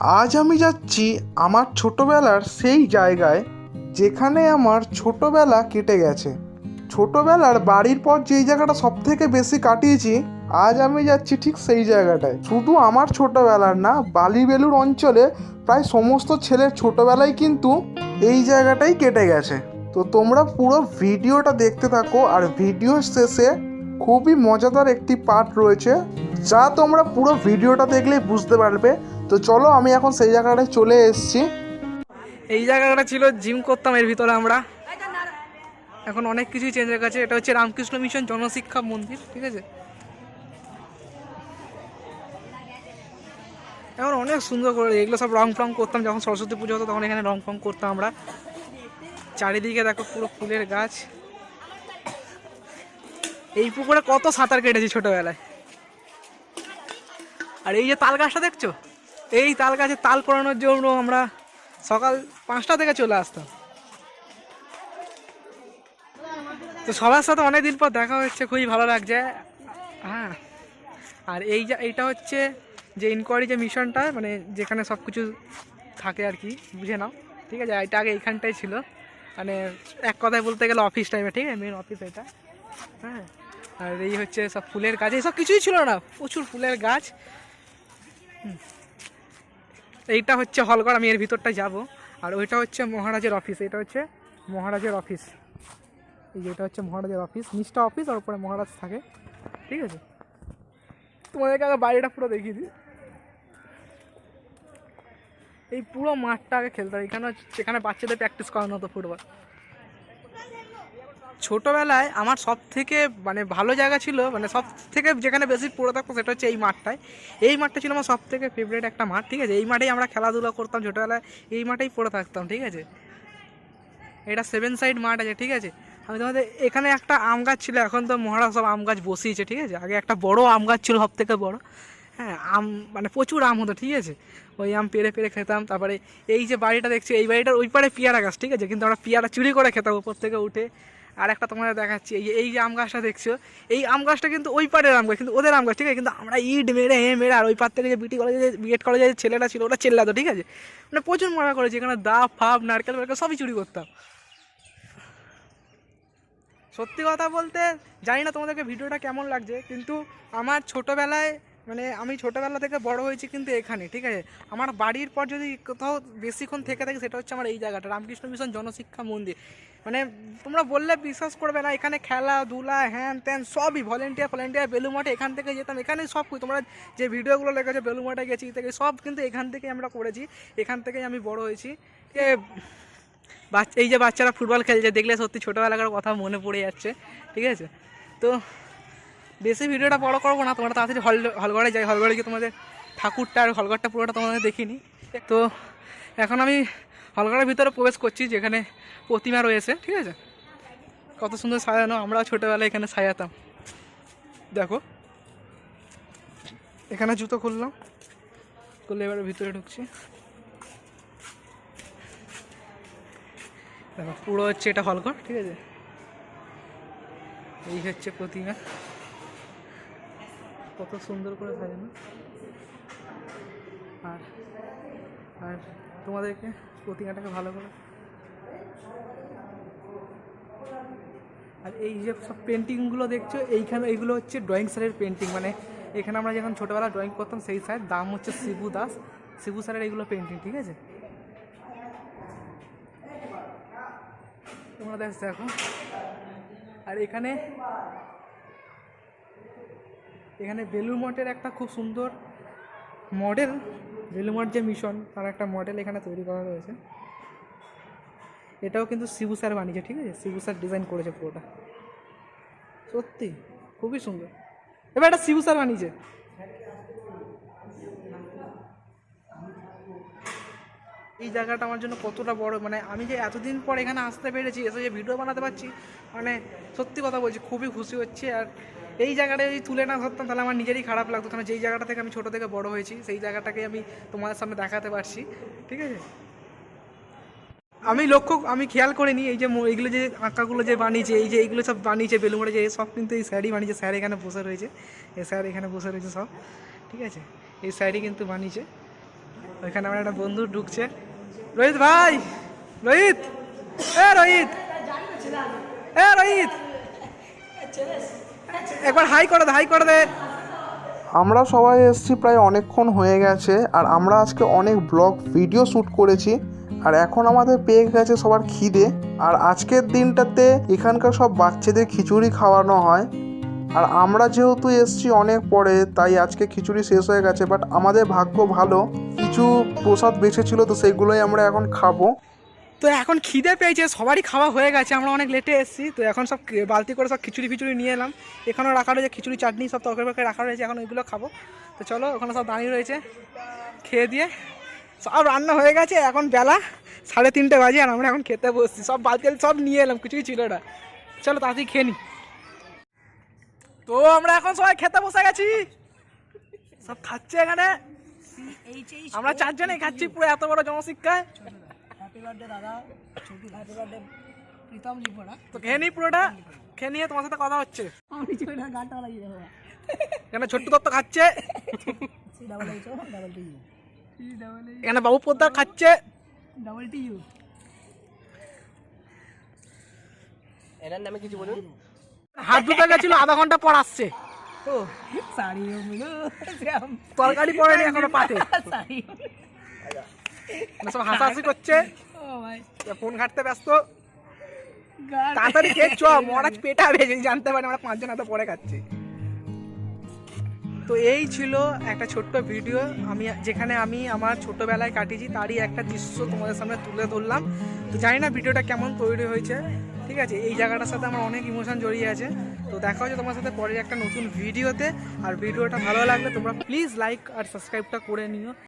আজ আমি যাচ্ছি আমার ছোটবেলার সেই জায়গায় যেখানে আমার ছোটবেলা কেটে গেছে। ছোটবেলার বাড়ির পর যেই জায়গাটা সব থেকে বেশি কাটিয়েছি, আজ আমি যাচ্ছি ঠিক সেই জায়গাটায়। শুধু আমার ছোটবেলার না, বালিবেলুর অঞ্চলে প্রায় সমস্ত ছেলের ছোটবেলায় কিন্তু এই জায়গাটাই কেটে গেছে। তো তোমরা পুরো ভিডিওটা দেখতে থাকো আর ভিডিওর শেষে খুবই মজাদার একটি পার্ট রয়েছে, যা তোমরা পুরো ভিডিওটা দেখলেই বুঝতে পারবে তো চলো আমি এখন সেই জায়গাটায় চলে এসেছি। এই জায়গাটা ছিল জিম করতাম এর ভিতরে আমরা। এখন অনেক কিছুই চেঞ্জ হয়ে গেছে। এটা হচ্ছে রামকৃষ্ণ মিশন জনশিক্ষা মন্দির, ঠিক আছে? এখন অনেক সুন্দর করে এগুলো সব রং ফং করতাম। যখন সরস্বতী পুজো হতো তখন এখানে রং ফং করতাম আমরা। চারিদিকে দেখো পুরো ফুলের গাছ। এই পুকুরে কত সাঁতার কেটেছি ছোটবেলায়। আর এই যে তাল গাছটা দেখছ? এই তাল গাছে তাল পড়ানোর জন্য আমরা সকাল পাঁচটা থেকে চলে আসতাম। তো সবার সাথে অনেক দিন পর দেখা হচ্ছে, খুবই ভালো লাগছে। হ্যাঁ। আর এই যে, এইটা হচ্ছে যে ইনকোয়ারি যে মিশনটা মানে যেখানে সব কিছু থাকে আর কি, বুঝে নাও। ঠিক আছে এটা আগে এইখানটাই ছিল। মানে এক কথায় বলতে গেলে অফিস টাইমে ঠিক আছে মেন অফিস এটা। হ্যাঁ। আর এই হচ্ছে সব ফুলের গাছ এইসব কিছুই ছিল না, প্রচুর ফুলের গাছ। এইটা হচ্ছে হলঘর আমি এর ভিতরটা যাব। আর ওইটা হচ্ছে মহারাজের অফিস এটা হচ্ছে মহারাজের অফিস এই যে এটা হচ্ছে মহারাজের অফিস নিচটা অফিস আর উপরে মহারাজ থাকে। ঠিক আছে? তোমাদেরকে আগে বাড়িটা পুরো দেখিয়ে দিই। এই পুরো মাঠটা আগে খেলতে হবে। এখানে এখানে বাচ্চাদের প্র্যাকটিস করানো হতো ফুটবল ছোটোবেলায় আমার সব থেকে মানে ভালো জায়গা ছিল মানে সব থেকে যেখানে বেশি পড়ে থাকতো সেটা হচ্ছে এই মাঠটায়। এই মাঠটা ছিল আমার সব থেকে ফেভারিট একটা মাঠ, ঠিক আছে? এই মাঠেই আমরা খেলাধুলা করতাম ছোটোবেলায়, এই মাঠেই পড়ে থাকতাম, ঠিক আছে? এটা সেভেন সাইড মাঠ আছে, ঠিক আছে? আমি তোমাদের, এখানে একটা আম গাছ ছিল, এখন তো মহারাজ সব আম গাছ বসিয়েছে, ঠিক আছে? আগে একটা বড় আম গাছ ছিল সব থেকে বড়। হ্যাঁ আম মানে প্রচুর আম হতো, ঠিক আছে? ওই আম পেরে পেরে খেতাম, তারপরে এই যে বাড়িটা দেখছি, এই বাড়িটার ওই পারে পেয়ারা গাছ, ঠিক আছে? কিন্তু আমরা পেয়ারা চুরি করে খেতাম উপর থেকে উঠে। আর একটা তোমাদের দেখাচ্ছি, এই যে এই যে আম গাছটা দেখছ, এই আম গাছটা কিন্তু ওই পাড়ের আম গাছ, কিন্তু ওদের আম গাছ, ঠিক আছে? কিন্তু আমরা ইট মেরে, এ মেরে, আর ওই পার থেকে যে বিটি কলেজে বিএড কলেজে যে ছেলেটা ছিল, ওটা চেল্লাতো ঠিক আছে? মানে প্রচুর মজা করেছি, এখানে দা ফাপ নারকেল ফারকেল সবই চুরি করতাম। সত্যি কথা বলতে, জানি না তোমাদেরকে ভিডিওটা কেমন লাগছে, কিন্তু আমার ছোটোবেলায় মানে আমি ছোটোবেলা থেকে বড় হয়েছি কিন্তু এখানে, ঠিক আছে? আমার বাড়ির পর যদি কোথাও বেশিক্ষণ থেকে থাকে, সেটা হচ্ছে আমার এই জায়গাটা, রামকৃষ্ণ মিশন জনশিক্ষা মন্দির। মানে তোমরা বললে বিশ্বাস করবে না, এখানে খেলাধুলা হ্যান ত্যান সবই ভলেন্টিয়ার ভলেন্টিয়ার বেলু মাঠে এখান থেকে যেতাম এখানে সব। তোমরা যে ভিডিওগুলো লেগেছে বেলু মাঠে গেছি থেকে, সব কিন্তু এখান থেকেই আমরা করেছি, এখান থেকেই আমি বড় হয়েছি। বাচ্চা এই যে বাচ্চারা ফুটবল খেলছে, দেখলে সত্যি ছোটোবেলাকার কথা মনে পড়ে যাচ্ছে, ঠিক আছে? তো বেশি ভিডিওটা বড় করব না, তোমরা তাড়াতাড়ি হল, হলঘরে যাই, হলঘরে গিয়ে তোমাদের ঠাকুরটা আর হলঘরটা পুরোটা তোমাদের দেখিনি। তো এখন আমি হলঘরের ভিতরে প্রবেশ করছি, যেখানে প্রতিমা রয়েছে, ঠিক আছে? কত সুন্দর সাজানো, আমরাও ছোটোবেলায় এখানে সাজাতাম। দেখো, এখানে জুতো খুললাম খুললে এবারে ভিতরে ঢুকছি। দেখো, পুরো হচ্ছে এটা হলঘর, ঠিক আছে? এই হচ্ছে প্রতিমা। কত সুন্দর করে সাজানো। আর আর তোমাদেরকে প্রতিমাটাকে ভালো করে। আর এই যে সব পেন্টিংগুলো দেখছ, এইখানে এইগুলো হচ্ছে ড্রয়িং স্যারের পেন্টিং মানে এখানে আমরা যখন ছোটোবেলা ড্রয়িং করতাম, সেই স্যার দাম হচ্ছে শিবু দাস। শিবু স্যারের এইগুলো পেন্টিং ঠিক আছে? তোমরা দেখ, দেখো। আর এখানে এখানে বেলুর মঠের একটা খুব সুন্দর মডেল মঠ যে মিশন, তার একটা মডেল এখানে তৈরি করা রয়েছে। এটাও কিন্তু শিবু স্যার বানিয়েছে, ঠিক আছে? শিবু স্যার ডিজাইন করেছে পুরোটা। সত্যি, খুবই সুন্দর। এবার এটা শিবু স্যার বানিয়েছে। এই জায়গাটা আমার জন্য কতটা বড় মানে আমি যে এতদিন পর এখানে আসতে পেরেছি, এসে যে ভিডিও বানাতে পারছি মানে সত্যি কথা বলছি, খুবই খুশি হচ্ছে। আর এই জায়গাটা যদি তুলে না ধরতাম, তাহলে আমার নিজেরই খারাপ লাগতো। কারণ যেই জায়গাটা থেকে আমি ছোটো থেকে বড় হয়েছি, সেই জায়গাটাকে আমি তোমাদের সামনে দেখাতে পারছি। ঠিক আছে? আমি লক্ষ্য, আমি খেয়াল করিনি, এই যে এইগুলো যে আঁকাগুলো যে বানিয়েছে, এই যে এইগুলো সব বানিয়েছে বেলুমড়ে যে সব কিন্তু এই স্যারই বানিয়েছে। স্যার এখানে বসে রয়েছে। এই স্যার এখানে বসে রয়েছে সব। ঠিক আছে? এই স্যারই কিন্তু বানিয়েছে। ওইখানে আমার একটা বন্ধু ঢুকছে। রোহিত ভাই! রোহিত! এ রোহিত! এ রোহিত! একবার হাই করে দে, হাই করে দে। আমরা সবাই এসেছি প্রায় অনেকক্ষণ হয়ে গেছে, আর আমরা আজকে অনেক ব্লগ ভিডিও শ্যুট করেছি, আর এখন আমাদের পেয়ে গেছে সবার খিদে, আর আজকের দিনটাতে এখানকার সব বাচ্চাদের খিচুড়ি খাওয়ানো হয়। আর আমরা যেহেতু এসেছি অনেক পরে, তাই আজকে খিচুড়ি শেষ হয়ে গেছে বাট আমাদের ভাগ্য ভালো, কিছু প্রসাদ বেঁচে ছিল তো সেগুলোই আমরা এখন খাব। তো এখন খিদে পেয়েছে সবারই খাওয়া হয়ে গেছে আমরা অনেক লেটে এসেছি তো এখন সব বালতি করে সব খিচুড়ি ফিচুড়ি নিয়ে এলাম। এখানেও রাখা রয়েছে খিচুড়ি চাটনি সব তরকারি ফরকারি রাখা রয়েছে এখন ওইগুলো খাব। তো চলো ওখানে সব দাঁড়িয়ে রয়েছে খেয়ে দিয়ে। সব রান্না হয়ে গেছে এখন বেলা সাড়ে তিনটে বাজে আর আমরা এখন খেতে বসছি। সব বালতি সব নিয়ে এলাম কিছুই ছিল না। চলো তাড়াতাড়ি খেয়ে নি। তো আমরা এখন সবাই খেতে বসে গেছি। সব খাচ্ছে এখানে। আমরা চারজনেই খাচ্ছি পুরো এত বড় জনশিক্ষায় হ্যাপি বার্থডে দাদা। ছোটু হ্যাপি বার্থডে প্রীতম লিপোড়া তো খেয়ে নি পুরোটা? খেয়ে নিয়ে তোমার সাথে কথা হচ্ছে। আমি চলে গানটা লাগিয়ে দেবো এখানে ছোট্ট দত্ত খাচ্ছে। ডাবল এইচ ডাবল টি এখানে বাবু পোদ্দার খাচ্ছে। ডাবল টি ইউ এনার নামে কিছু বলুন। হাত ধুতে গেছিল আধা ঘণ্টা পর আসছে। ও সারি তরকারি পড়েনি এখনও পাতে। সারি সব হাসাহাসি করছে। ফোন ঘাটতে ব্যস্ত। তাড়াতাড়ি খেয়ে চ মহারাজ পেটাবে যদি জানতে পারি আমরা পাঁচজন এত পরে খাচ্ছি। তো এই ছিল একটা ছোট্ট ভিডিও। আমি, যেখানে আমি আমার ছোটবেলায় কাটিয়েছি, তারই একটা দৃশ্য তোমাদের সামনে তুলে ধরলাম। তো জানি না ভিডিওটা কেমন তৈরি হয়েছে। ঠিক আছে, এই জায়গাটার সাথে আমার অনেক ইমোশন জড়িয়ে আছে। তো দেখা হচ্ছে তোমার সাথে পরের একটা নতুন ভিডিওতে। আর ভিডিওটা ভালো লাগলে তোমরা প্লিজ লাইক আর সাবস্ক্রাইবটা করে নিও।